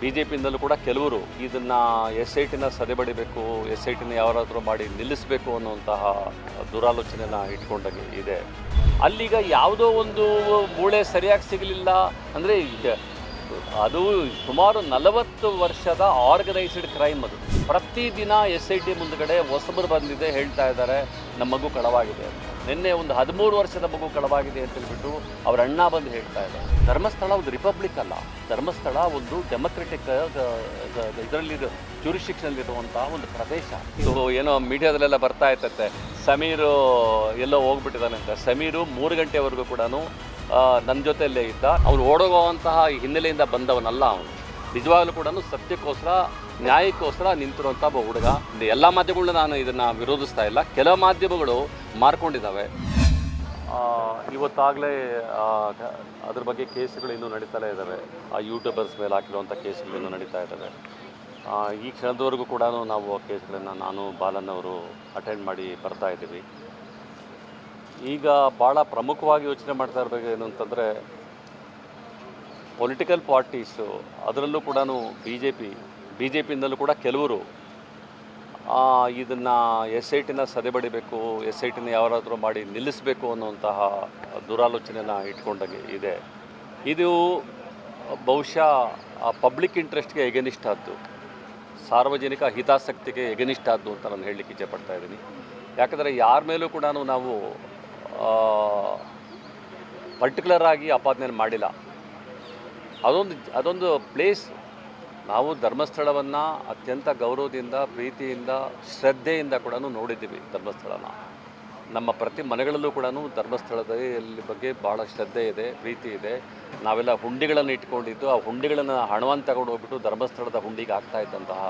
B J ಪಿಯಿಂದಲೂ ಕೂಡ ಕೆಲವರು ಇದನ್ನು ಎಸ್ ಐ ಟಿನ ಸದೆಬಡಿಬೇಕು ಎಸ್ ಐ ಟಿನ ಯಾರಾದರೂ ಮಾಡಿ ನಿಲ್ಲಿಸಬೇಕು ಅನ್ನುವಂತಹ ದುರಾಲೋಚನೆನ ಇಟ್ಕೊಂಡಾಗೆ ಇದೆ ಅಲ್ಲಿಗ ಯಾವುದೋ ಒಂದು ಮೂಳೆ ಸರಿಯಾಗಿ ಸಿಗಲಿಲ್ಲ ಅಂದರೆ ಅದು ಸುಮಾರು ನಲವತ್ತು ವರ್ಷದ ಆರ್ಗನೈಸ್ಡ್ ಕ್ರೈಮ್ ಅದು ಪ್ರತಿದಿನ ಎಸ್ ಐ ಟಿ ಮುಂದ್ಗಡೆ ಹೊಸಬರು ಬಂದಿದೆ, ಹೇಳ್ತಾ ಇದ್ದಾರೆ, ನಮ್ಮ ಮಗು ಕಳವಾಗಿದೆ. ನಿನ್ನೆ ಒಂದು ಹದಿಮೂರು ವರ್ಷದ ಮಗು ಕಳವಾಗಿದೆ ಅಂತ ಹೇಳ್ಬಿಟ್ಟು ಅವ್ರ ಅಣ್ಣ ಬಂದು ಹೇಳ್ತಾ ಇದ್ದಾರೆ. ಧರ್ಮಸ್ಥಳ ಒಂದು ರಿಪಬ್ಲಿಕ್ ಅಲ್ಲ. ಧರ್ಮಸ್ಥಳ ಒಂದು ಡೆಮೊಕ್ರೆಟಿಕ್ ಇದರಲ್ಲಿ ಇರುವಂತಹ ಒಂದು ಪ್ರದೇಶ. ಇದು ಏನೋ ಮೀಡಿಯಾದಲ್ಲೆಲ್ಲ ಬರ್ತಾ ಇತ್ತಂತೆ ಸಮೀರು ಎಲ್ಲೋ ಹೋಗ್ಬಿಟ್ಟಿದ್ದಾನೆ ಅಂತ. ಸಮೀರು ಮೂರು ಗಂಟೆವರೆಗೂ ಕೂಡ ನನ್ನ ಜೊತೆಯಲ್ಲೇ ಇದ್ದ. ಅವ್ರು ಓಡೋಗುವಂತಹ ಹಿನ್ನೆಲೆಯಿಂದ ಬಂದವನಲ್ಲ ಅವನು. ನಿಜವಾಗ್ಲೂ ಕೂಡ ಸತ್ಯಕ್ಕೋಸ್ಕರ, ನ್ಯಾಯಕ್ಕೋಸ್ಕರ ನಿಂತಿರುವಂಥ ಒಬ್ಬ ಹುಡುಗ. ಎಲ್ಲ ಮಾಧ್ಯಮಗಳನ್ನ ನಾನು ಇದನ್ನು ವಿರೋಧಿಸ್ತಾ ಇಲ್ಲ. ಕೆಲವು ಮಾಧ್ಯಮಗಳು ಮಾರ್ಕೊಂಡಿದ್ದಾವೆ. ಇವತ್ತಾಗಲೇ ಅದ್ರ ಬಗ್ಗೆ ಕೇಸುಗಳು ಇನ್ನೂ ನಡೀತಲೇ ಇದ್ದಾವೆ ಆ ಯೂಟ್ಯೂಬರ್ಸ್ ಮೇಲೆ ಹಾಕಿರುವಂಥ ಕೇಸುಗಳು ಇನ್ನೂ ನಡೀತಾ ಇದ್ದಾವೆ ಈ ಕ್ಷಣದವರೆಗೂ ಕೂಡ ನಾವು ಆ ಕೇಸ್ಗಳನ್ನು ನಾನು, ಬಾಲನ್ ಅವರು ಅಟೆಂಡ್ ಮಾಡಿ ಬರ್ತಾ ಇದ್ದೀವಿ. ಈಗ ಭಾಳ ಪ್ರಮುಖವಾಗಿ ಯೋಚನೆ ಮಾಡ್ತಾ ಇರಬೇಕು ಏನು ಅಂತಂದರೆ ಪೊಲಿಟಿಕಲ್ ಪಾರ್ಟೀಸು ಅದರಲ್ಲೂ ಕೂಡ B J P B J ಪಿಯಿಂದಲೂ ಕೂಡ ಕೆಲವರು ಇದನ್ನು ಎಸ್ ಐ ಟಿನ ಸದೆಬಡಿಬೇಕು ಎಸ್ ಐ ಟಿನ ಯಾರಾದರೂ ಮಾಡಿ ನಿಲ್ಲಿಸಬೇಕು ಅನ್ನುವಂತಹ ದುರಾಲೋಚನೆನ ಇಟ್ಕೊಂಡಂಗೆ ಇದೆ. ಇದು ಬಹುಶಃ ಪಬ್ಲಿಕ್ ಇಂಟ್ರೆಸ್ಟ್ಗೆ ಎಗನಿಷ್ಠ ಆದ್ದು ಸಾರ್ವಜನಿಕ ಹಿತಾಸಕ್ತಿಗೆ ಎಗನಿಷ್ಠ ಆದ್ದು ಅಂತ ನಾನು ಹೇಳಲಿಕ್ಕೆ ಇಚ್ಛೆಪಡ್ತಾ ಇದ್ದೀನಿ. ಯಾಕಂದರೆ ಯಾರ ಮೇಲೂ ಕೂಡ ನಾವು ಪರ್ಟಿಕ್ಯುಲರ್ ಆಗಿ ಅಪಾದನೆ ಮಾಡಿಲ್ಲ. ಅದೊಂದು ಅದೊಂದು ಪ್ಲೇಸ್ ನಾವು ಧರ್ಮಸ್ಥಳವನ್ನು ಅತ್ಯಂತ ಗೌರವದಿಂದ, ಪ್ರೀತಿಯಿಂದ, ಶ್ರದ್ಧೆಯಿಂದ ಕೂಡ ನೋಡಿದ್ದೀವಿ ಧರ್ಮಸ್ಥಳನ. ನಮ್ಮ ಪ್ರತಿ ಮನೆಗಳಲ್ಲೂ ಕೂಡ ಧರ್ಮಸ್ಥಳದಲ್ಲಿ ಬಗ್ಗೆ ಭಾಳ ಶ್ರದ್ಧೆ ಇದೆ, ಪ್ರೀತಿ ಇದೆ. ನಾವೆಲ್ಲ ಹುಂಡಿಗಳನ್ನು ಇಟ್ಕೊಂಡಿದ್ದು, ಆ ಹುಂಡಿಗಳನ್ನು ಹಣವನ್ನು ತಗೊಂಡು ಹೋಗ್ಬಿಟ್ಟು ಧರ್ಮಸ್ಥಳದ ಹುಂಡಿಗೆ ಆಗ್ತಾ ಇದ್ದಂತಹ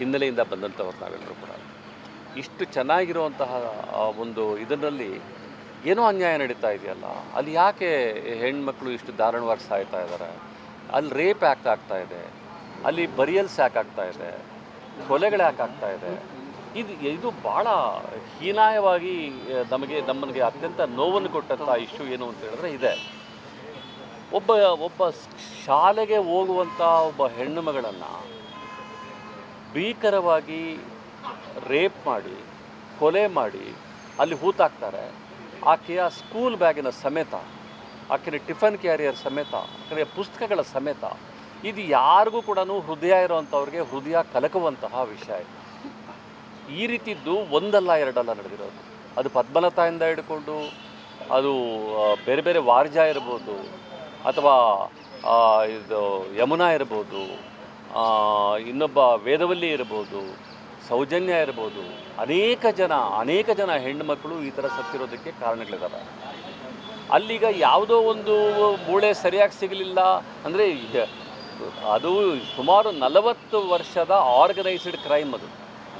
ಹಿನ್ನೆಲೆಯಿಂದ ಬಂದಂಥವ್ರು ನಾವೆಲ್ಲರೂ ಕೂಡ. ಇಷ್ಟು ಚೆನ್ನಾಗಿರುವಂತಹ ಒಂದು ಇದರಲ್ಲಿ ಏನೋ ಅನ್ಯಾಯ ನಡೀತಾ ಇದೆಯಲ್ಲ? ಅಲ್ಲಿ ಯಾಕೆ ಹೆಣ್ಮಕ್ಳು ಇಷ್ಟು ದಾರುಣವಾಗಿ ಸಾಯ್ತಾ ಇದ್ದಾರೆ? ಅಲ್ಲಿ ರೇಪ್ ಆಗ್ತಾ ಆಗ್ತಾ ಇದೆ? ಅಲ್ಲಿ ಬರಿಯಲ್ಸ್ ಯಾಕೆ ಆಗ್ತಾ ಇದೆ? ಕೊಲೆಗಳು ಯಾಕೆ ಆಗ್ತಾ ಇದೆ? ಇದು ಇದು ಭಾಳ ಹೀನಾಯವಾಗಿ ನಮಗೆ, ನಮ್ಮನಿಗೆ ಅತ್ಯಂತ ನೋವನ್ನು ಕೊಟ್ಟಂಥ ಇಶ್ಯೂ ಏನು ಅಂತ ಹೇಳಿದ್ರೆ ಇದೆ. ಒಬ್ಬ ಒಬ್ಬ ಶಾಲೆಗೆ ಹೋಗುವಂಥ ಒಬ್ಬ ಹೆಣ್ಣು ಮಗಳನ್ನು ಭೀಕರವಾಗಿ ರೇಪ್ ಮಾಡಿ, ಕೊಲೆ ಮಾಡಿ ಅಲ್ಲಿ ಹೂತಾಕ್ತಾರೆ. ಆಕೆಯ ಸ್ಕೂಲ್ ಬ್ಯಾಗಿನ ಸಮೇತ, ಆಕೆಯ ಟಿಫನ್ ಕ್ಯಾರಿಯರ್ ಸಮೇತ, ಆಕೆಯ ಪುಸ್ತಕಗಳ ಸಮೇತ ಇದು ಯಾರಿಗೂ ಕೂಡ ಹೃದಯ ಇರುವಂಥವ್ರಿಗೆ ಹೃದಯ ಕಲಕುವಂತಹ ವಿಷಯ ಈ ರೀತಿದ್ದು ಒಂದಲ್ಲ ಎರಡಲ್ಲ ನಡೆದಿರೋದು. ಅದು ಪದ್ಮಲತಾಯಿಂದ ಹಿಡ್ಕೊಂಡು, ಅದು ಬೇರೆ ಬೇರೆ ವಾರ್ಜ ಇರ್ಬೋದು, ಅಥವಾ ಇದು ಯಮುನಾ ಇರ್ಬೋದು ಇನ್ನೊಬ್ಬ ವೇದವಲ್ಲಿ ಇರ್ಬೋದು, ಸೌಜನ್ಯ ಇರ್ಬೋದು, ಅನೇಕ ಜನ ಅನೇಕ ಜನ ಹೆಣ್ಣುಮಕ್ಕಳು ಈ ಥರ ಸತ್ತಿರೋದಕ್ಕೆ ಕಾರಣಗಳಿದ್ದಾವೆ ಅಲ್ಲಿಗ ಯಾವುದೋ ಒಂದು ಮೂಳೆ ಸರಿಯಾಗಿ ಸಿಗಲಿಲ್ಲ ಅಂದರೆ ಅದು ಸುಮಾರು ನಲವತ್ತು ವರ್ಷದ ಆರ್ಗನೈಸ್ಡ್ ಕ್ರೈಮ್ ಅದು.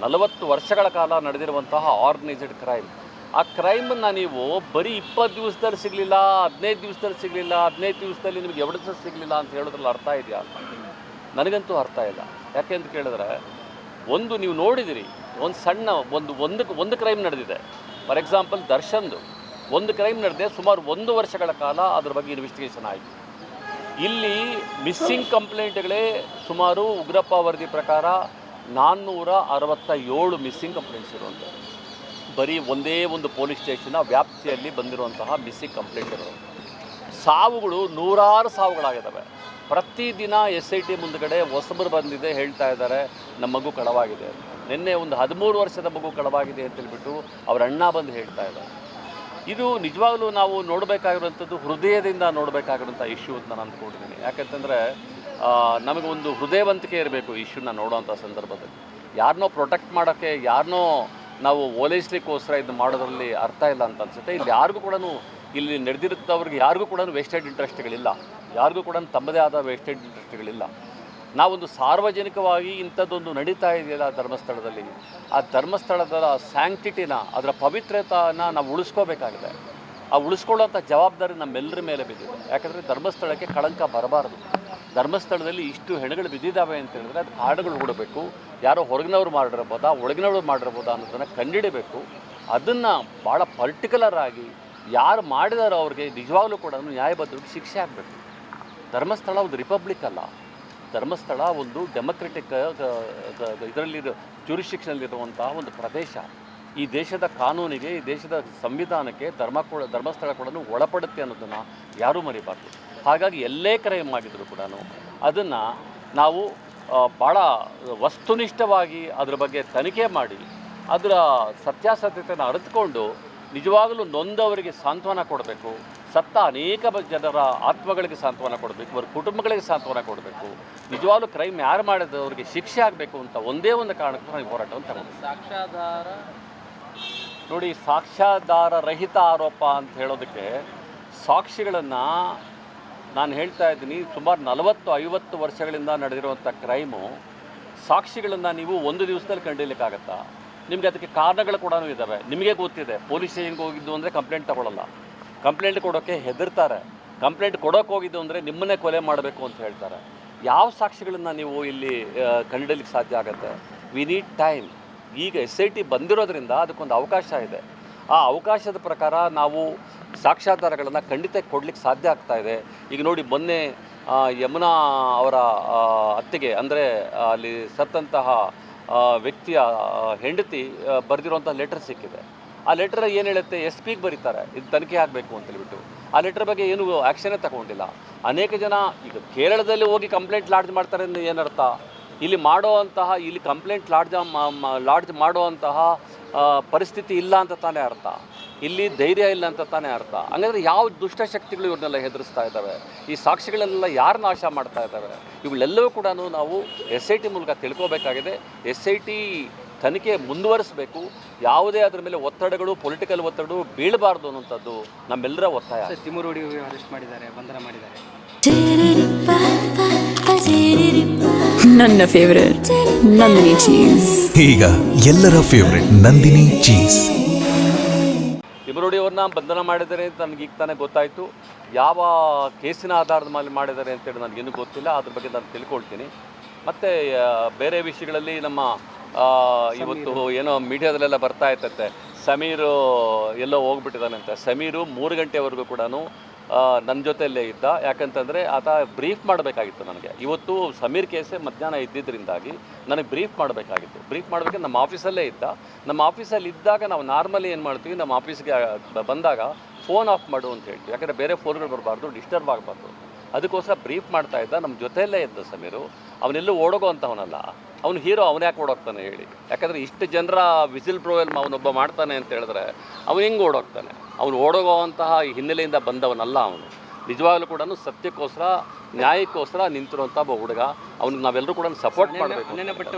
ನಲವತ್ತು ವರ್ಷಗಳ ಕಾಲ ನಡೆದಿರುವಂತಹ ಆರ್ಗನೈಸ್ಡ್ ಕ್ರೈಮ್ ಆ ಕ್ರೈಮನ್ನು ನೀವು ಬರೀ ಇಪ್ಪತ್ತು ದಿವಸದಲ್ಲಿ ಸಿಗಲಿಲ್ಲ, ಹದಿನೈದು ದಿವಸದಲ್ಲಿ ಸಿಗಲಿಲ್ಲ, ಹದಿನೈದು ದಿವಸದಲ್ಲಿ ನಿಮಗೆ ದಿವಸ ಸಿಗಲಿಲ್ಲ ಅಂತ ಹೇಳೋದ್ರಲ್ಲಿ ಅರ್ಥ ಇದೆಯಾ? ನನಗಂತೂ ಅರ್ಥ ಇಲ್ಲ. ಯಾಕೆ ಅಂತ ಕೇಳಿದ್ರೆ, ಒಂದು ನೀವು ನೋಡಿದಿರಿ, ಒಂದು ಸಣ್ಣ ಒಂದು ಒಂದು ಒಂದು ಕ್ರೈಮ್ ನಡೆದಿದೆ. ಫಾರ್ ಎಕ್ಸಾಂಪಲ್ ದರ್ಶನ್ದು. ಒಂದು ಕ್ರೈಮ್ ನಡೆದಿದೆ ಸುಮಾರು ಒಂದು ವರ್ಷಗಳ ಕಾಲ ಅದ್ರ ಬಗ್ಗೆ ಇನ್ವೆಸ್ಟಿಗೇಷನ್ ಆಯಿತು. ಇಲ್ಲಿ ಮಿಸ್ಸಿಂಗ್ ಕಂಪ್ಲೇಂಟ್ಗಳೇ ಸುಮಾರು ಉಗ್ರಪ್ಪ ವರದಿ ಪ್ರಕಾರ ನಾನ್ನೂರ ಅರವತ್ತ ಏಳು ಮಿಸ್ಸಿಂಗ್ ಕಂಪ್ಲೇಂಟ್ಸ್ ಇರುವಂಥದ್ದು. ಬರೀ ಒಂದೇ ಒಂದು ಪೊಲೀಸ್ ಸ್ಟೇಷನ್ನ ವ್ಯಾಪ್ತಿಯಲ್ಲಿ ಬಂದಿರುವಂತಹ ಮಿಸ್ಸಿಂಗ್ ಕಂಪ್ಲೇಂಟ್ ಇರೋದು. ಸಾವುಗಳು ನೂರಾರು ಸಾವುಗಳಾಗಿದ್ದಾವೆ. ಪ್ರತಿದಿನ ಎಸ್ ಐ ಟಿ ಮುಂದುಗಡೆ ಹೊಸಬರು ಬಂದಿದೆ ಹೇಳ್ತಾ ಇದ್ದಾರೆ, ನಮ್ಮ ಮಗು ಕಳವಾಗಿದೆ. ನಿನ್ನೆ ಒಂದು ಹದಿಮೂರು ವರ್ಷದ ಮಗು ಕಳವಾಗಿದೆ ಅಂತ ಹೇಳಿಬಿಟ್ಟು ಅವ್ರ ಅಣ್ಣ ಬಂದು ಹೇಳ್ತಾ ಇದ್ದಾರೆ. ಇದು ನಿಜವಾಗ್ಲೂ ನಾವು ನೋಡಬೇಕಾಗಿರುವಂಥದ್ದು ಹೃದಯದಿಂದ ನೋಡಬೇಕಾಗಿರುವಂಥ ಇಶ್ಯೂ ಅಂತ ನಾನು ಅಂದ್ಕೊಂಡಿದ್ದೀನಿ. ಯಾಕಂತಂದರೆ ಒಂದು ಹೃದಯವಂತಿಕೆ ಇರಬೇಕು ಇಶ್ಯೂನ ನೋಡೋವಂಥ ಸಂದರ್ಭದಲ್ಲಿ. ಯಾರನ್ನೋ ಪ್ರೊಟೆಕ್ಟ್ ಮಾಡೋಕ್ಕೆ ಯಾರನ್ನೋ ನಾವು ಓಲೈಸ್ಲಿಕ್ಕೋಸ್ಕರ ಇದು ಮಾಡೋದ್ರಲ್ಲಿ ಅರ್ಥ ಇಲ್ಲ ಅಂತ ಅನ್ಸುತ್ತೆ. ಇಲ್ಲಿ ಯಾರಿಗೂ ಕೂಡ ಇಲ್ಲಿ ನಡೆದಿರುತ್ತವ್ರಿಗೆ ಯಾರಿಗೂ ಕೂಡ ವೆಸ್ಟೆಡ್ ಇಂಟ್ರೆಸ್ಟ್ಗಳಿಲ್ಲ ಯಾರಿಗೂ ಕೂಡ ತಮ್ಮದೇ ಆದ ವೆಸ್ಟೆಡ್ ಇಂಟ್ರೆಸ್ಟ್ಗಳಿಲ್ಲ ನಾವೊಂದು ಸಾರ್ವಜನಿಕವಾಗಿ ಇಂಥದ್ದೊಂದು ನಡೀತಾ ಇದೆಯಲ್ಲ ಧರ್ಮಸ್ಥಳದಲ್ಲಿ, ಆ ಧರ್ಮಸ್ಥಳದ ಸ್ಯಾಂಕ್ಟಿಟಿನ ಅದರ ಪವಿತ್ರತಾನ ನಾವು ಉಳಿಸ್ಕೋಬೇಕಾಗಿದೆ. ಆ ಉಳಿಸ್ಕೊಳ್ಳೋಂಥ ಜವಾಬ್ದಾರಿ ನಮ್ಮೆಲ್ಲರ ಮೇಲೆ ಬಿದ್ದಿದೆ. ಯಾಕಂದರೆ ಧರ್ಮಸ್ಥಳಕ್ಕೆ ಕಳಂಕ ಬರಬಾರದು. ಧರ್ಮಸ್ಥಳದಲ್ಲಿ ಇಷ್ಟು ಹೆಣಗಳು ಬಿದ್ದಿದ್ದಾವೆ ಅಂತ ಹೇಳಿದ್ರೆ ಅದು ಹಾಡುಗಳು ಹುಡಬೇಕು, ಯಾರೋ ಹೊರಗಿನವ್ರು ಮಾಡಿರ್ಬೋದಾ, ಒಳಗಿನವ್ರು ಮಾಡಿರ್ಬೋದಾ ಅನ್ನೋದನ್ನು ಕಂಡಿಡಿಬೇಕು ಅದನ್ನು ಭಾಳ ಪರ್ಟಿಕ್ಯುಲರ್ ಆಗಿ ಯಾರು ಮಾಡಿದಾರೋ ಅವ್ರಿಗೆ ನಿಜವಾಗ್ಲೂ ಕೂಡ ನ್ಯಾಯಬದ್ಧವಾಗಿ ಶಿಕ್ಷೆ ಆಗಬೇಕು. ಧರ್ಮಸ್ಥಳ ಒಂದು ರಿಪಬ್ಲಿಕ್ ಅಲ್ಲ. ಧರ್ಮಸ್ಥಳ ಒಂದು ಡೆಮೊಕ್ರೆಟಿಕ್ ಇದರಲ್ಲಿ ಜುರಿಸ್ಟಿಕ್ಷನಲ್ಲಿರುವಂತಹ ಒಂದು ಪ್ರದೇಶ. ಈ ದೇಶದ ಕಾನೂನಿಗೆ, ಈ ದೇಶದ ಸಂವಿಧಾನಕ್ಕೆ ಧರ್ಮ ಕೂಡ, ಧರ್ಮಸ್ಥಳ ಕೂಡ ಒಳಪಡುತ್ತೆ ಅನ್ನೋದನ್ನು ಯಾರೂ ಮರಿಬಾರ್ದು. ಹಾಗಾಗಿ ಎಲ್ಲೇ ಕರೆ ಮಾಡಿದರೂ ಕೂಡ ಅದನ್ನು ನಾವು ಭಾಳ ವಸ್ತುನಿಷ್ಠವಾಗಿ ಅದರ ಬಗ್ಗೆ ತನಿಖೆ ಮಾಡಿ, ಅದರ ಸತ್ಯಾಸತ್ಯತೆಯನ್ನು ಅರಿತುಕೊಂಡು ನಿಜವಾಗಲೂ ನೊಂದವರಿಗೆ ಸಾಂತ್ವನ ಕೊಡಬೇಕು. ಸತ್ತ ಅನೇಕ ಜನರ ಆತ್ಮಗಳಿಗೆ ಸಾಂತ್ವನ ಕೊಡಬೇಕು ಅವ್ರ ಕುಟುಂಬಗಳಿಗೆ ಸಾಂತ್ವನ ಕೊಡಬೇಕು. ನಿಜವಾಗ್ಲೂ ಕ್ರೈಮ್ ಯಾರು ಮಾಡಿದವರಿಗೆ ಶಿಕ್ಷೆ ಆಗಬೇಕು ಅಂತ ಒಂದೇ ಒಂದು ಕಾರಣಕ್ಕೂ ನಾವು ಈ ಹೋರಾಟವನ್ನು ತಗೊಂಡು ಸಾಕ್ಷ್ಯಾಧಾರ? ನೋಡಿ ಸಾಕ್ಷ್ಯಾಧಾರ ರಹಿತ ಆರೋಪ ಅಂತ ಹೇಳೋದಕ್ಕೆ ಸಾಕ್ಷಿಗಳನ್ನು ನಾನು ಹೇಳ್ತಾ ಇದ್ದೀನಿ ಸುಮಾರು ನಲವತ್ತು ಐವತ್ತು ವರ್ಷಗಳಿಂದ ನಡೆದಿರುವಂಥ ಕ್ರೈಮು ಸಾಕ್ಷಿಗಳನ್ನು ನೀವು ಒಂದು ದಿವಸದಲ್ಲಿ ಕಂಡಿಲಿಕ್ಕಾಗತ್ತಾ ನಿಮಗೆ ಅದಕ್ಕೆ ಕಾರಣಗಳು ಕೂಡ ಇದ್ದಾವೆ. ನಿಮಗೆ ಗೊತ್ತಿದೆ ಪೊಲೀಸ್ ಸ್ಟೇಷನ್ಗೆ ಹೋಗಿದ್ದು ಅಂದರೆ ಕಂಪ್ಲೇಂಟ್ ತಗೊಳ್ಳಲ್ಲ ಕಂಪ್ಲೇಂಟ್ ಕೊಡೋಕ್ಕೆ ಹೆದರ್ತಾರೆ. ಕಂಪ್ಲೇಂಟ್ ಕೊಡೋಕೆ ಹೋಗಿದ್ದು ಅಂದರೆ ನಿಮ್ಮನ್ನೇ ಕೊಲೆ ಮಾಡಬೇಕು ಅಂತ ಹೇಳ್ತಾರೆ. ಯಾವ ಸಾಕ್ಷಿಗಳನ್ನು ನೀವು ಇಲ್ಲಿ ಕಂಡಿಡಲಿಕ್ಕೆ ಸಾಧ್ಯ ಆಗುತ್ತೆ? ವಿ ನೀಡ್ ಟೈಮ್ ಈಗ ಎಸ್ ಐ ಟಿ ಬಂದಿರೋದ್ರಿಂದ ಅದಕ್ಕೊಂದು ಅವಕಾಶ ಇದೆ. ಆ ಅವಕಾಶದ ಪ್ರಕಾರ ನಾವು ಸಾಕ್ಷ್ಯಾಧಾರಗಳನ್ನು ಖಂಡಿತ ಕೊಡಲಿಕ್ಕೆ ಸಾಧ್ಯ ಆಗ್ತಾ ಇದೆ. ಈಗ ನೋಡಿ ಮೊನ್ನೆ ಯಮುನಾ ಅವರ ಅತ್ತಿಗೆ ಅಂದರೆ ಅಲ್ಲಿ ಸತ್ತಂತಹ ವ್ಯಕ್ತಿಯ ಹೆಂಡತಿ ಬರೆದಿರುವಂಥ ಲೆಟರ್ ಸಿಕ್ಕಿದೆ. ಆ ಲೆಟರ್ ಏನು ಹೇಳುತ್ತೆ? ಎಸ್ ಪಿಗೆ ಬರೀತಾರೆ. ಇದು ತನಿಖೆ ಆಗಬೇಕು ಅಂತ ಹೇಳ್ಬಿಟ್ಟು. ಆ ಲೆಟರ್ ಬಗ್ಗೆ ಏನು ಆ್ಯಕ್ಷನೇ ತಗೊಂಡಿಲ್ಲ. ಅನೇಕ ಜನ ಈಗ ಕೇರಳದಲ್ಲಿ ಹೋಗಿ ಕಂಪ್ಲೇಂಟ್ ಲಾಡ್ಜ್ ಮಾಡ್ತಾರೆ ಅಂದರೆ ಏನರ್ಥ? ಇಲ್ಲಿ ಮಾಡೋವಂತಹ, ಇಲ್ಲಿ ಕಂಪ್ಲೇಂಟ್ ಲಾಡ್ಜ್ ಲಾಡ್ಜ್ ಮಾಡುವಂತಹ ಪರಿಸ್ಥಿತಿ ಇಲ್ಲ ಅಂತ ತಾನೇ ಅರ್ಥ. ಇಲ್ಲಿ ಧೈರ್ಯ ಇಲ್ಲ ಅಂತ ತಾನೇ ಅರ್ಥ. ಹಂಗಂದ್ರೆ ಯಾವ ದುಷ್ಟಶಕ್ತಿಗಳು ಇವ್ರನ್ನೆಲ್ಲ ಹೆದರಿಸ್ತಾ ಇದ್ದಾವೆ? ಈ ಸಾಕ್ಷಿಗಳನ್ನೆಲ್ಲ ಯಾರು ನಾಶ ಮಾಡ್ತಾ ಇದ್ದಾವೆ? ಇವುಗಳೆಲ್ಲವೂ ಕೂಡ ನಾವು ಎಸ್ ಐ ಟಿ ಮೂಲಕ ತಿಳ್ಕೋಬೇಕಾಗಿದೆ. ಎಸ್ ಐ ಟಿ ತನಿಖೆ ಮುಂದುವರಿಸಬೇಕು ಯಾವುದೇ ಅದರ ಮೇಲೆ ಒತ್ತಡಗಳು ಪೊಲಿಟಿಕಲ್ ಒತ್ತಡ ಬೀಳಬಾರ್ದು ಅನ್ನೋಂಥದ್ದು ನಮ್ಮೆಲ್ಲರ ಒತ್ತಾಯ. ಸರ್ ತಿಮುರುಡಿ ಅರೆಸ್ಟ್ ಮಾಡಿದ್ದಾರೆ ಬಂಧನ ಮಾಡಿದ್ದಾರೆ. ನನ್ನ ಫೇವರೇಟ್ ನಂದಿನಿ ಚೀಸ್ ಈಗ ಎಲ್ಲರ ಫೇವರೆಟ್ ನಂದಿನಿ ಚೀಸ್ ತಿಮರೋಡಿ ಅವ್ರನ್ನ ಬಂಧನ ಮಾಡಿದ್ದಾರೆ ಅಂತ ನನಗೆ ಈಗ ತಾನೇ ಗೊತ್ತಾಯಿತು. ಯಾವ ಕೇಸಿನ ಆಧಾರದ ಮೇಲೆ ಮಾಡಿದ್ದಾರೆ ಅಂತೇಳಿ ನನಗೇನು ಗೊತ್ತಿಲ್ಲ. ಅದ್ರ ಬಗ್ಗೆ ನಾನು ತಿಳ್ಕೊಳ್ತೀನಿ. ಮತ್ತು ಬೇರೆ ವಿಷಯಗಳಲ್ಲಿ ನಮ್ಮ ಇವತ್ತು ಏನೋ ಮೀಡಿಯಾದಲ್ಲೆಲ್ಲ ಬರ್ತಾ ಇತ್ತಂತೆ ಸಮೀರು ಎಲ್ಲೋ ಹೋಗ್ಬಿಟ್ಟಿದ್ದಾನಂತೆ ಸಮೀರು ಮೂರು ಗಂಟೆವರೆಗೂ ಕೂಡ ನನ್ನ ಜೊತೆಯಲ್ಲೇ ಇದ್ದ. ಯಾಕಂತಂದರೆ ಆತ ಬ್ರೀಫ್ ಮಾಡಬೇಕಾಗಿತ್ತು ನನಗೆ. ಇವತ್ತು ಸಮೀರ್ ಕೇಸೇ ಮಧ್ಯಾಹ್ನ ಇದ್ದಿದ್ದರಿಂದಾಗಿ ನನಗೆ ಬ್ರೀಫ್ ಮಾಡಬೇಕಾಗಿತ್ತು. ಬ್ರೀಫ್ ಮಾಡಬೇಕು ನಮ್ಮ ಆಫೀಸಲ್ಲೇ ಇದ್ದ. ನಮ್ಮ ಆಫೀಸಲ್ಲಿ ಇದ್ದಾಗ ನಾವು ನಾರ್ಮಲಿ ಏನು ಮಾಡ್ತೀವಿ ನಮ್ಮ ಆಫೀಸ್ಗೆ ಬಂದಾಗ ಫೋನ್ ಆಫ್ ಮಾಡು ಅಂತ ಹೇಳ್ತೀವಿ. ಯಾಕಂದರೆ ಬೇರೆ ಫೋನ್ಗಳು ಬರಬಾರ್ದು ಡಿಸ್ಟರ್ಬ್ ಆಗಬಾರ್ದು. ಅದಕ್ಕೋಸ್ಕರ ಬ್ರೀಫ್ ಮಾಡ್ತಾ ಇದ್ದ. ನಮ್ಮ ಜೊತೆಯಲ್ಲೇ ಇದ್ದ ಸಮೀರು. ಅವನೆಲ್ಲೂ ಓಡೋಗೋ ಅಂತವನಲ್ಲ ಅವನು ಹೀರೋ ಅವನು ಯಾಕೆ ಓಡೋಗ್ತಾನೆ ಹೇಳಿ. ಯಾಕಂದರೆ ಇಷ್ಟು ಜನರ ವಿಸಿಲ್ ಬ್ರೋವೆಲ್ ಅವನೊಬ್ಬ ಮಾಡ್ತಾನೆ ಅಂತ ಹೇಳಿದ್ರೆ ಅವನು ಹೆಂಗೆ ಓಡೋಗ್ತಾನೆ? ಅವನು ಓಡೋಗುವಂತಹ ಹಿನ್ನೆಲೆಯಿಂದ ಬಂದವನಲ್ಲ ಅವನು. ನಿಜವಾಗ್ಲೂ ಕೂಡ ಸತ್ಯಕ್ಕೋಸ್ಕರ ನ್ಯಾಯಕ್ಕೋಸ್ಕರ ನಿಂತಿರುವಂಥ ಒಬ್ಬ ಹುಡುಗ. ಅವ್ನಿಗೆ ನಾವೆಲ್ಲರೂ ಕೂಡ ಸಪೋರ್ಟ್ ಮಾಡಬೇಕು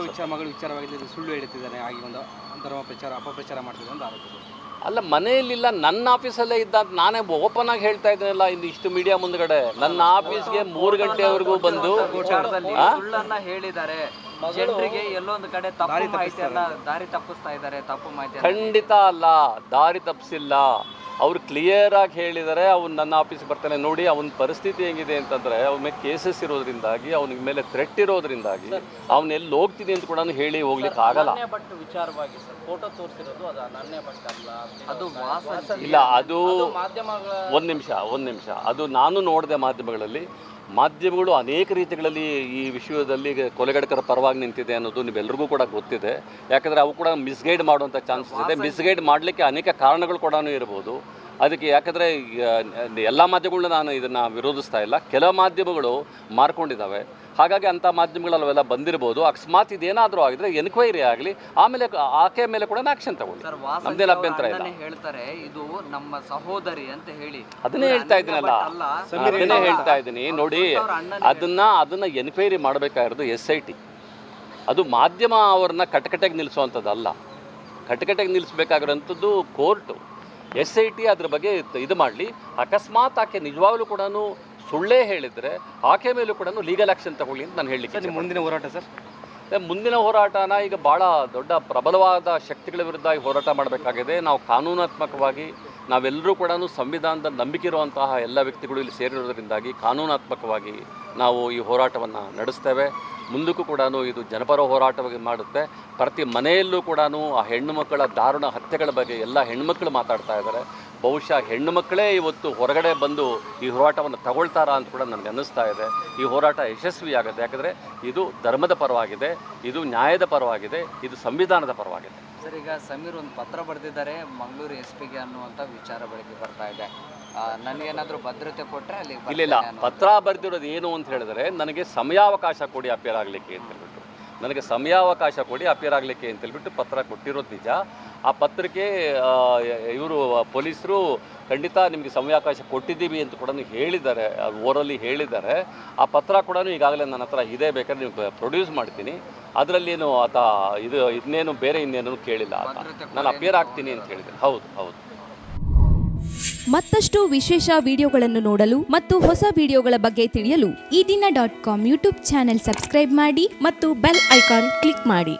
ವಿಚಾರ ಮಗಳು ವಿಚಾರವಾಗಿ ಸುಳ್ಳು ಹೇಳ್ತಿದ್ದಾನೆ ಆಗಿ ಒಂದು ಧರ್ಮ ಪ್ರಚಾರ ಅಪಪ್ರಚಾರ ಮಾಡ್ತಿದ್ದೆ ಅಂತ ಆರೋಪ. ಅಲ್ಲ ಮನೆಯಲ್ಲಿಲ್ಲ ನನ್ನ ಆಫೀಸಲ್ಲೇ ಇದ್ದ ಅಂತ ನಾನೇ ಓಪನ್ ಆಗಿ ಹೇಳ್ತಾ ಇದ್ದೀನಲ್ಲ ಇಲ್ಲಿ ಇಷ್ಟು ಮೀಡಿಯಾ ಮುಂದ್ಗಡೆ. ನನ್ನ ಆಫೀಸ್ಗೆ ಮೂರು ಗಂಟೆವರೆಗೂ ಬಂದು ವಿಚಾರದಲ್ಲಿ ಆ? ಸುಳ್ಳನ್ನ ಹೇಳಿದ್ದಾರೆ. ಜನರಿಗೆ ಎಲ್ಲೊಂದು ಕಡೆ ತಪ್ಪು ಮಾಹಿತಿಯನ್ನ ದಾರಿ ತಪ್ಪಿಸ್ತಾ ಇದ್ದಾರೆ ತಪ್ಪು ಮಾಹಿತಿ ಖಂಡಿತ ಅಲ್ಲ ದಾರಿ ತಪ್ಪಿಸಿಲ್ಲ ಅವ್ರು ಕ್ಲಿಯರ್ ಆಗಿ ಹೇಳಿದ್ದಾರೆ ಅವ್ನು ನನ್ನ ಆಫೀಸ್ಗೆ ಬರ್ತಾನೆ ನೋಡಿ ಅವನ ಪರಿಸ್ಥಿತಿ ಹೆಂಗಿದೆ ಅಂತಂದ್ರೆ ಅವನ ಮೇಲೆ ಕೇಸಸ್ ಇರೋದ್ರಿಂದಾಗಿ ಅವನಿಗೆ ಮೇಲೆ ಥ್ರೆಟ್ ಇರೋದ್ರಿಂದಾಗಿ ಅವ್ನು ಎಲ್ಲಿ ಹೋಗ್ತೀನಿ ಅಂತ ಕೂಡ ಹೇಳಿ ಹೋಗ್ಲಿಕ್ಕೆ ಆಗಲ್ಲ. ಭಟ್ ವಿಚಾರವಾಗಿ ಸರ್ ಫೋಟೋ ತೋರಿಸಿರೋದು ಅದು ಅನನ್ಯ ಭಟ್ ಅಲ್ಲ ಅದು ವಾಸನೆ ಇಲ್ಲ ಅದು ಮಾಧ್ಯಮಗಳ ಒಂದು ನಿಮಿಷ ಒಂದು ನಿಮಿಷ. ಅದು ನಾನು ನೋಡಿದೆ ಮಾಧ್ಯಮಗಳಲ್ಲಿ ಮಾಧ್ಯಮಗಳು ಅನೇಕ ರೀತಿಗಳಲ್ಲಿ ಈ ವಿಷಯದಲ್ಲಿ ಕೊಲೆಗಡಕರ ಪರವಾಗಿ ನಿಂತಿದೆ ಅನ್ನೋದು ನೀವೆಲ್ಲರಿಗೂ ಕೂಡ ಗೊತ್ತಿದೆ. ಯಾಕಂದರೆ ಅವು ಕೂಡ ಮಿಸ್ಗೈಡ್ ಮಾಡುವಂಥ ಚಾನ್ಸಸ್ ಇದೆ. ಮಿಸ್ಗೈಡ್ ಮಾಡಲಿಕ್ಕೆ ಅನೇಕ ಕಾರಣಗಳು ಕೂಡ ಇರ್ಬೋದು. ಅದಕ್ಕೆ ಯಾಕಂದರೆ ಎಲ್ಲ ಮಾಧ್ಯಮಗಳನ್ನ ನಾನು ಇದನ್ನು ವಿರೋಧಿಸ್ತಾ ಇಲ್ಲ. ಕೆಲ ಮಾಧ್ಯಮಗಳು ಮಾರ್ಕೊಂಡಿದ್ದಾವೆ. ಹಾಗಾಗಿ ಅಂಥ ಮಾಧ್ಯಮಗಳು ಅವೆಲ್ಲ ಬಂದಿರ್ಬೋದು. ಅಕಸ್ಮಾತ್ ಇದೇನಾದರೂ ಆಗಿದ್ರೆ ಎನ್ಕ್ವೈರಿ ಆಗಲಿ ಆಮೇಲೆ ಆಕೆ ಮೇಲೆ ಕೂಡ ಆಕ್ಷನ್ ತಗೊಳ್ಳಿ. ನಮ್ದೇನು ಅಭ್ಯಂತರ ಇಲ್ಲ. ಹೇಳ್ತಾರೆ ಇದು ನಮ್ಮ ಸಹೋದರಿ ಅಂತ ಹೇಳಿ. ಅದನ್ನೇ ಹೇಳ್ತಾ ಇದ್ದೀನಲ್ಲ ಅದನ್ನೇ ಹೇಳ್ತಾ ಇದ್ದೀನಿ. ನೋಡಿ ಅದನ್ನ ಅದನ್ನ ಎನ್ಕ್ವೈರಿ ಮಾಡಬೇಕಾಗಿರೋದು ಎಸ್ ಐ ಟಿ ಅದು ಮಾಧ್ಯಮ ಅವ್ರನ್ನ ಕಟಕಟೆಗೆ ನಿಲ್ಲಿಸುವಂಥದ್ದಲ್ಲ ಕಟಕಟೆಗೆ ನಿಲ್ಲಿಸಬೇಕಾಗಿರೋಂಥದ್ದು ಕೋರ್ಟು ಎಸ್ ಐ ಟಿ ಅದ್ರ ಬಗ್ಗೆ ಇದು ಮಾಡಲಿ. ಅಕಸ್ಮಾತ್ ಆಕೆ ನಿಜವಾಗ್ಲೂ ಕೂಡ ಸುಳ್ಳೇ ಹೇಳಿದರೆ ಆಕೆ ಮೇಲೂ ಕೂಡ ಲೀಗಲ್ ಆಕ್ಷನ್ ತಗೊಳ್ಳಿ ಅಂತ ನಾನು ಹೇಳಲಿಕ್ಕೆ ನಿಮ್ಮ ಮುಂದಿನ ಹೋರಾಟ ಸರ್? ಮುಂದಿನ ಹೋರಾಟನ ಈಗ ಭಾಳ ದೊಡ್ಡ ಪ್ರಬಲವಾದ ಶಕ್ತಿಗಳ ವಿರುದ್ಧ ಈ ಹೋರಾಟ ಮಾಡಬೇಕಾಗಿದೆ. ನಾವು ಕಾನೂನಾತ್ಮಕವಾಗಿ ನಾವೆಲ್ಲರೂ ಕೂಡ ಸಂವಿಧಾನದ ನಂಬಿಕೆ ಇರುವಂತಹ ಎಲ್ಲ ವ್ಯಕ್ತಿಗಳು ಇಲ್ಲಿ ಸೇರಿರೋದರಿಂದಾಗಿ ಕಾನೂನಾತ್ಮಕವಾಗಿ ನಾವು ಈ ಹೋರಾಟವನ್ನು ನಡೆಸ್ತೇವೆ. ಮುಂದಕ್ಕೂ ಕೂಡ ಇದು ಜನಪರ ಹೋರಾಟವಾಗಿ ಮಾಡುತ್ತೆ. ಪ್ರತಿ ಮನೆಯಲ್ಲೂ ಕೂಡ ಆ ಹೆಣ್ಣು ಮಕ್ಕಳ ದಾರುಣ ಹತ್ಯೆಗಳ ಬಗ್ಗೆ ಎಲ್ಲ ಹೆಣ್ಮಕ್ಳು ಮಾತಾಡ್ತಾ ಇದ್ದಾರೆ. ಬಹುಶಃ ಹೆಣ್ಣು ಮಕ್ಕಳೇ ಇವತ್ತು ಹೊರಗಡೆ ಬಂದು ಈ ಹೋರಾಟವನ್ನು ತಗೊಳ್ತಾರಾ ಅಂತ ಕೂಡ ನನಗೆ ಅನ್ನಿಸ್ತಾ ಇದೆ. ಈ ಹೋರಾಟ ಯಶಸ್ವಿಯಾಗುತ್ತೆ. ಯಾಕಂದರೆ ಇದು ಧರ್ಮದ ಪರವಾಗಿದೆ ಇದು ನ್ಯಾಯದ ಪರವಾಗಿದೆ ಇದು ಸಂವಿಧಾನದ ಪರವಾಗಿದೆ. ಸರ್ ಈಗ ಸಮೀರ್ ಒಂದು ಪತ್ರ ಬರೆದಿದ್ದಾರೆ ಮಂಗಳೂರು ಎಸ್ ಪಿಗೆ ಅನ್ನುವಂಥ ವಿಚಾರ ಬೆಳಗ್ಗೆ ಬರ್ತಾ ಇದೆ. ನನಗೇನಾದರೂ ಭದ್ರತೆ ಕೊಟ್ಟರೆ ಅಲ್ಲಿ ಇಲ್ಲ ಇಲ್ಲ. ಪತ್ರ ಬರೆದಿರೋದು ಏನು ಅಂತ ಹೇಳಿದ್ರೆ ನನಗೆ ಸಮಯಾವಕಾಶ ಕೊಡಿ ಅಪಿಯರ್ ಆಗಲಿಕ್ಕೆ ಅಂತ ಹೇಳ್ಬಿಟ್ಟು. ನನಗೆ ಸಮಯಾವಕಾಶ ಕೊಡಿ ಅಪಿಯರ್ ಆಗಲಿಕ್ಕೆ ಅಂತ ಹೇಳ್ಬಿಟ್ಟು ಪತ್ರ ಕೊಟ್ಟಿರೋದು ನಿಜ. ಆ ಪತ್ರಕ್ಕೆ ಇವರು ಪೊಲೀಸರು ಖಂಡಿತ ನಿಮಗೆ ಸಮಯಾವಕಾಶ ಕೊಟ್ಟಿದ್ದೀವಿ ಅಂತ ಕೂಡ ಹೇಳಿದ್ದಾರೆ ಓರಲ್ಲಿ ಹೇಳಿದ್ದಾರೆ. ಆ ಪತ್ರ ಕೂಡ ಈಗಾಗಲೇ ನನ್ನ ಹತ್ರ ಇದೇ ಬೇಕಾದ್ರೆ ನೀವು ಪ್ರೊಡ್ಯೂಸ್ ಮಾಡ್ತೀನಿ. ಅದರಲ್ಲೇನು ಆತ ಇದು ಇನ್ನೇನು ಬೇರೆ ಇನ್ನೇನು ಕೇಳಿಲ್ಲ ಆತ. ನಾನು ಅಪಿಯರ್ ಆಗ್ತೀನಿ ಅಂತ ಹೇಳಿದೆ ಹೌದು ಹೌದು. ಮತ್ತಷ್ಟು ವಿಶೇಷ ವಿಡಿಯೋಗಳನ್ನು ನೋಡಲು ಮತ್ತು ಹೊಸ ವಿಡಿಯೋಗಳ ಬಗ್ಗೆ ತಿಳಿಯಲು Eedina dot com YouTube channel subscribe ಮಾಡಿ ಮತ್ತು ಬೆಲ್ ಐಕಾನ್ ಕ್ಲಿಕ್ ಮಾಡಿ.